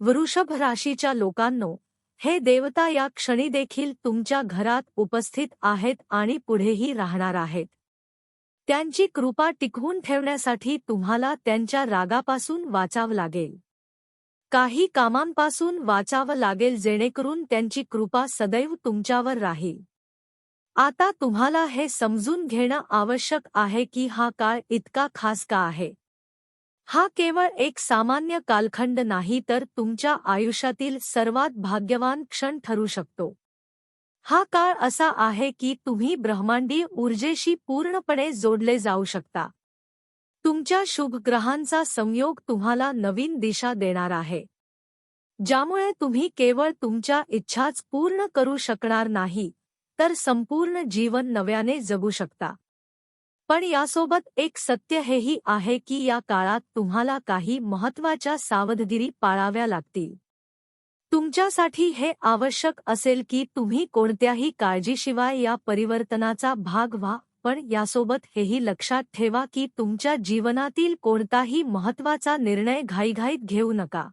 वृषभ राशीच्या लोकांनो हे देवता या क्षणी देखील तुमच्या घरात उपस्थित आहेत आणि पुढेही राहणार आहेत. त्यांची कृपा टिकवून ठेवण्यासाठी तुम्हाला त्यांच्या रागापासून वाचावं लागेल. काही कामांपासून वाचावं लागेल जेणेकरून त्यांची कृपा सदैव तुमच्यावर राहील. आता तुम्हाला हे समजून घेणं आवश्यक आहे की हा काळ इतका खास का आहे? हा केवळ एक सामान्य कालखंड नाही तर तुमच्या आयुष्यातील सर्वात भाग्यवान क्षण ठरू शकतो. हा काळ असा आहे की तुम्ही ब्रह्मांडी ऊर्जेशी पूर्णपणे जोडले जाऊ शकता. तुमच्या शुभ ग्रहांचा संयोग तुम्हाला नवीन दिशा देणार आहे. ज्यामुळे तुम्ही केवळ तुमच्या इच्छाच पूर्ण करू शकणार नाही तर संपूर्ण जीवन नव्याने जगू शकता. पण यासोबत एक सत्य हेही आहे की या काळात तुम्हाला काही महत्त्वाच्या सावधगिरी पाळाव्या लागतील. तुमच्यासाठी हे आवश्यक असेल की तुम्ही कोणत्याही काळजीशिवाय या परिवर्तनाचा भाग व्हा पण यासोबत हेही लक्षात ठेवा की तुमच्या जीवनातील कोणताही महत्त्वाचा निर्णय घाईघाईत घेऊ नका.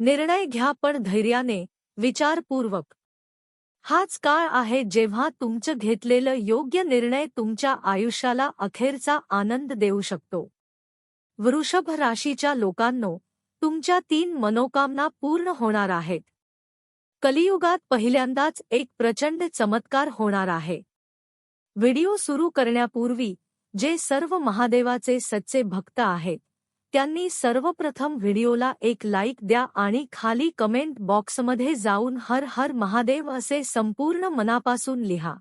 निर्णय घ्या पण धैर्याने विचारपूर्वक. हाच काळ आहे जेव्हा तुमचं घेतलेलं योग्य निर्णय तुमच्या आयुष्याला अखेरचा आनंद देऊ शकतो. वृषभ राशीच्या लोकांनो तुमच्या तीन मनोकामना पूर्ण होणार आहेत. कलियुगात पहिल्यांदाच एक प्रचंड चमत्कार होणार आहे. व्हिडिओ सुरू करण्यापूर्वी जे सर्व महादेवाचे सच्चे भक्त आहेत त्यांनी सर्वप्रथम व्हिडिओला एक लाईक द्या आणि खाली कमेंट बॉक्समध्ये जाऊन हर हर महादेव असे संपूर्ण मनापासून लिहा.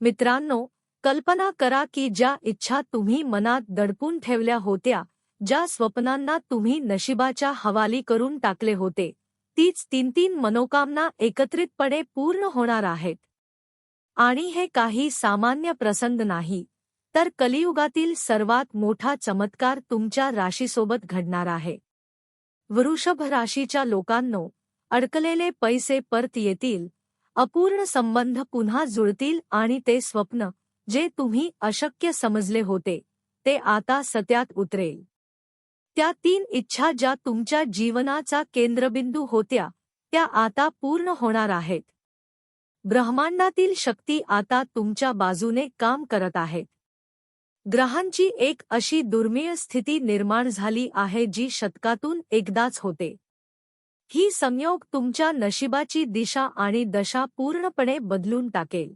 मित्रांनो कल्पना करा की ज्या इच्छा तुम्ही मनात दडपून ठेवल्या होत्या ज्या स्वप्नांना तुम्ही नशिबाच्या हवाली करून टाकले होते तीच तीन तीन मनोकामना एकत्रितपणे पूर्ण होणार आहेत. आणि हे काही सामान्य प्रसंग नाही. तर कलियुगातील सर्वात मोठा चमत्कार तुमच्या राशीसोबत घडणार आहे. वृषभ राशीच्या लोकांनो अडकलेले पैसे परत येतील अपूर्ण संबंध पुन्हा जुळतील आणि ते स्वप्न जे तुम्ही अशक्य समजले होते ते आता सत्यात उतरेल. त्या तीन इच्छा ज्या तुमच्या जीवनाचा केंद्रबिंदू होत्या त्या आता पूर्ण होणार आहेत. ब्रह्मांडातील शक्ती आता तुमच्या बाजूने काम करत आहेत. ग्रहांची एक अशी दुर्मिळ स्थिती निर्माण झाली आहे जी शतकातून एकदाच होते. ही संयोग तुमच्या नशिबाची दिशा आणि दशा पूर्णपणे बदलून टाकेल.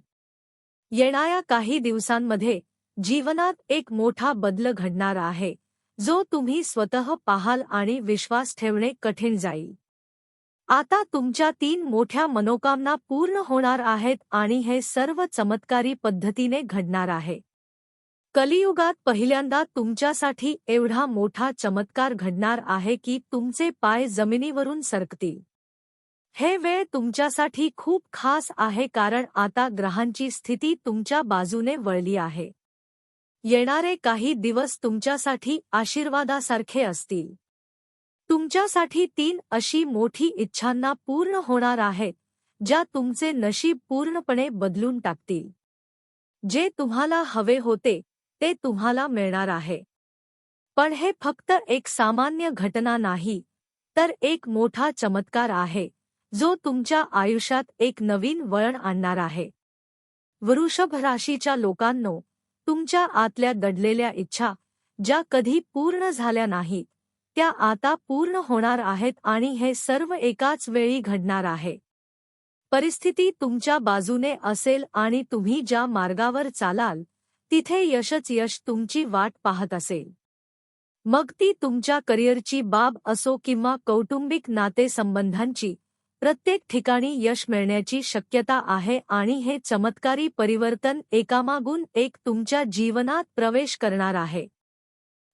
येणाऱ्या काही दिवसांमध्ये जीवनात एक मोठा बदल घडणार आहे जो तुम्ही स्वतः पाहाल आणि विश्वास ठेवणे कठीण जाईल. आता तुमच्या तीन मोठ्या मनोकामना पूर्ण होणार आहेत आणि हे सर्व चमत्कारी पद्धतीने घडणार आहे. कलियुगात पहिल्यांदा तुमच्यासाठी एवढा मोठा चमत्कार घडणार आहे की तुमचे पाय जमिनीवरून सरकतील. हे वेळ तुमच्यासाठी खूप खास आहे कारण आता ग्रहांची स्थिती तुमच्या बाजूने वळली आहे. येणारे काही दिवस तुमच्यासाठी आशीर्वादासारखे असतील. तुमच्यासाठी तीन अशी मोठी इच्छांना पूर्ण होणार आहेत ज्या तुमचे नशीब पूर्णपणे बदलून टाकतील. जे तुम्हाला हवे होते ते तुम्हाला मिळणार आहे. पण हे फक्त एक सामान्य घटना नाही तर एक मोठा चमत्कार आहे जो तुमच्या आयुष्यात एक नवीन वळण आणणार आहे. वृषभ राशीच्या लोकांनो तुमच्या आतल्या दडलेल्या इच्छा ज्या कधी पूर्ण झाल्या नाहीत त्या आता पूर्ण होणार आहेत आणि हे सर्व एकाच वेळी घडणार आहे. परिस्थिती तुमच्या बाजूने असेल आणि तुम्ही ज्या मार्गावर चालाल तिथे यशच यश तुमची वाट पाहत असेल. मग ती तुमच्या करिअरची बाब असो किंवा कौटुंबिक नातेसंबंधांची प्रत्येक ठिकाणी यश मिळण्याची शक्यता आहे आणि हे चमत्कारी परिवर्तन एकामागून एक तुमच्या जीवनात प्रवेश करणार आहे.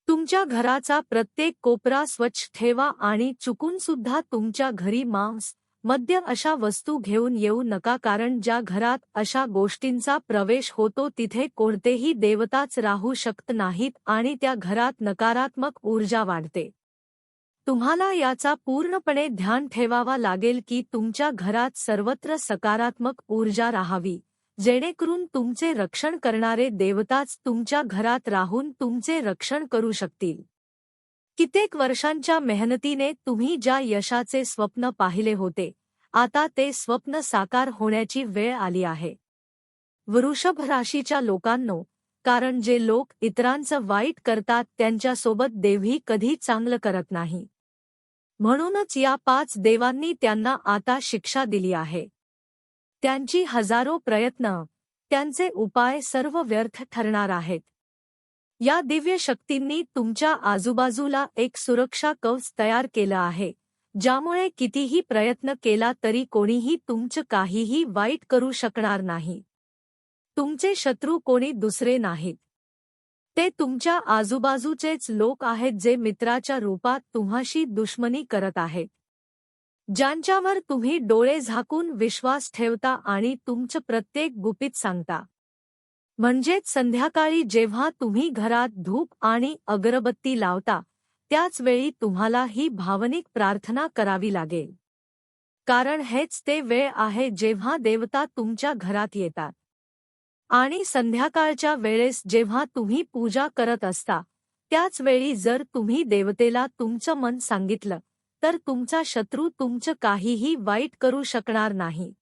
तुमच्या घराचा प्रत्येक कोपरा स्वच्छ ठेवा आणि चुकून सुद्धा तुमच्या घरी मांस मद्य अशा वस्तू घेऊन येऊ नका कारण ज्या घरात अशा गोष्टींचा प्रवेश होतो तिथे कोणतेही देवताच राहू शकत नाहीत आणि त्या घरात नकारात्मक ऊर्जा वाढते. तुम्हाला याचा पूर्णपणे ध्यान ठेवावा लागेल की तुमच्या घरात सर्वत्र सकारात्मक ऊर्जा राहावी जेणेकरून तुमचे रक्षण करणारे देवताच तुमच्या घरात राहून तुमचे रक्षण करू शकतील. कित्येक वर्षांच्या मेहनतीने तुम्ही ज्या यशाचे स्वप्न पाहिले होते आता ते स्वप्न साकार होण्याची वेळ आली आहे. वृषभ राशीच्या लोकांनो कारण जे लोक इतरांचं वाईट करतात त्यांच्यासोबत देवही कधी चांगलं करत नाही. म्हणूनच या पाच देवांनी त्यांना आता शिक्षा दिली आहे. त्यांची हजारो प्रयत्न त्यांचे उपाय सर्व व्यर्थ ठरणार आहेत. या दिव्य शक्तींनी तुमच्या आजूबाजूला एक सुरक्षा कवच तयार केलं आहे ज्यामुळे कितीही प्रयत्न केला तरी कोणीही तुमचं काहीही वाईट करू शकणार नाही. तुमचे शत्रू कोणी दुसरे नाहीत. ते तुमच्या आजूबाजूचेच लोक आहेत जे मित्राच्या रूपात तुम्हाशी दुश्मनी करत आहेत. ज्यांच्यावर तुम्ही डोळे झाकून विश्वास ठेवता आणि तुमचं प्रत्येक गुपित सांगता. म्हणजेच संध्याकाळी जेव्हा तुम्ही घरात धूप आणि अगरबत्ती लावता त्याच वेळी तुम्हाला ही भावनिक प्रार्थना करावी लागेल. कारण हेच ते वेळ आहे जेव्हा देवता तुमच्या घरात येतात. आणि संध्याकाळच्या वेळेस जेव्हा तुम्ही पूजा करत असता त्याच वेळी जर तुम्ही देवतेला तुमचं मन सांगितलं तर तुमचा शत्रू तुमचं काहीही वाईट करू शकणार नाही.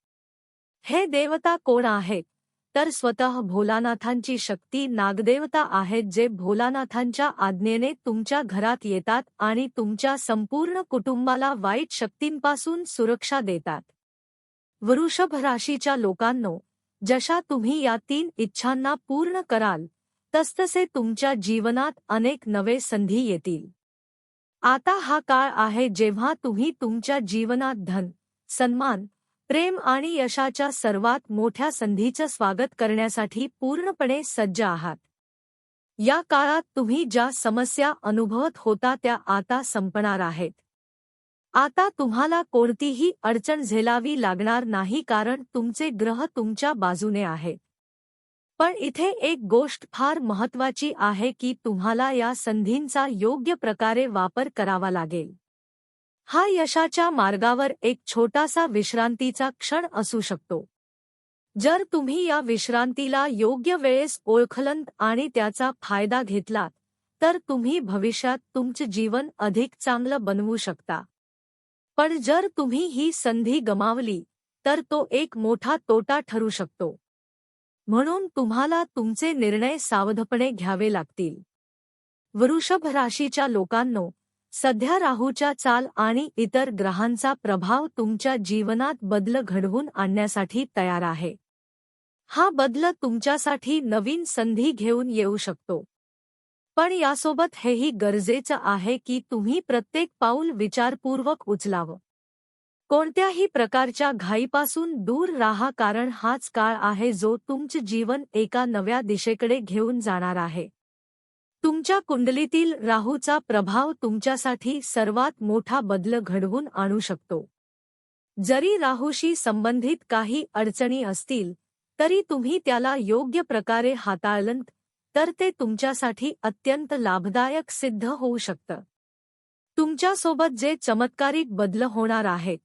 हे देवता कोण आहेत? तर स्वतः भोलानाथांची शक्ती नागदेवता आहेत जे भोलानाथांच्या आज्ञेने तुमच्या घरात येतात आणि तुमच्या संपूर्ण कुटुंबाला वाईट शक्तींपासून सुरक्षा देतात. वृषभ राशीच्या लोकांनो जशा तुम्ही या तीन इच्छांना पूर्ण कराल तसतसे तुमच्या जीवनात अनेक नवे संधी येतील. आता हा काळ आहे जेव्हा तुम्ही तुमच्या जीवनात धन सन्मान प्रेम आणि यशाच्या सर्वात मोठ्या संधीचं स्वागत करण्यासाठी पूर्णपणे सज्ज आहात. या काळात तुम्ही ज्या समस्या अनुभवत होता त्या आता संपणार आहेत. आता तुम्हाला कोणतीही अडचण झेलावी लागणार नाही कारण तुमचे ग्रह तुमच्या बाजूने आहेत. पण इथे एक गोष्ट फार महत्वाची आहे की तुम्हाला या संधींचा योग्य प्रकारे वापर करावा लागेल. हा यशाच्या मार्गावर एक छोटासा विश्रांतीचा क्षण असू शकतो. जर तुम्ही या विश्रांतीला योग्य वेळेस ओळखलंत आणि त्याचा फायदा घेतलात तर तुम्ही भविष्यात तुमचे जीवन अधिक चांगलं बनवू शकता. पण जर तुम्ही ही संधी गमावली तर तो एक मोठा तोटा ठरू शकतो. म्हणून तुम्हाला तुमचे निर्णय सावधपणे घ्यावे लागतील. वृषभ राशीच्या लोकांनो सध्या राहूच्या चाल आणि इतर ग्रहांचा प्रभाव तुमच्या जीवनात बदल घडवून आणण्यासाठी तयार आहे. हा बदल तुमच्यासाठी नवीन संधी घेऊन येऊ शकतो. पण यासोबत हेही गरजेचं आहे की तुम्ही प्रत्येक पाऊल विचारपूर्वक उचलावं. कोणत्याही प्रकारच्या घाईपासून दूर राहा कारण हाच काळ आहे जो तुमचं जीवन एका नव्या दिशेकडे घेऊन जाणार आहे. तुमच्या कुंडलीतील राहूचा प्रभाव तुमच्यासाठी सर्वात मोठा बदल घडवून आणू शकतो. जरी राहूशी संबंधित काही अडचणी असतील तरी तुम्ही त्याला योग्य प्रकारे हाताळलंत तर ते तुमच्यासाठी अत्यंत लाभदायक सिद्ध होऊ शकतं. तुमच्यासोबत जे चमत्कारिक बदल होणार आहेत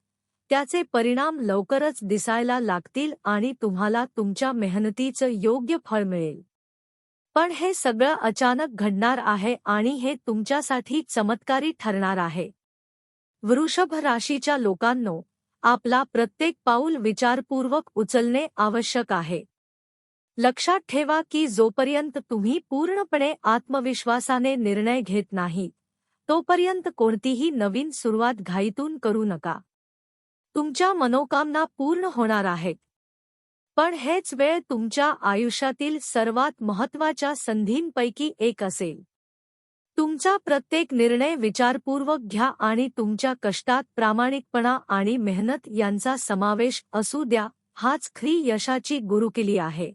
त्याचे परिणाम लवकरच दिसायला लागतील आणि तुम्हाला तुमच्या मेहनतीचं योग्य फळ मिळेल. पण हे सगळं अचानक घडणार आहे आणि हे तुमच्यासाठी चमत्कारी ठरणार आहे. वृषभ राशीच्या लोकांनो आपला प्रत्येक पाऊल विचारपूर्वक उचलणे आवश्यक आहे. लक्षात ठेवा की जोपर्यंत तुम्ही पूर्णपणे आत्मविश्वासाने निर्णय घेत नाही तोपर्यंत कोणतीही नवीन सुरुवात घाईतून करू नका. तुमच्या मनोकामना पूर्ण होणार आहेत. पण हेच वेळ तुमच्या आयुष्यातील सर्वात महत्त्वाच्या संधींपैकी एक असेल. तुमचा प्रत्येक निर्णय विचारपूर्वक घ्या आणि तुमच्या कष्टात प्रामाणिकपणा आणि मेहनत यांचा समावेश असू द्या हाच ख्री यशाची गुरुकिली आहे.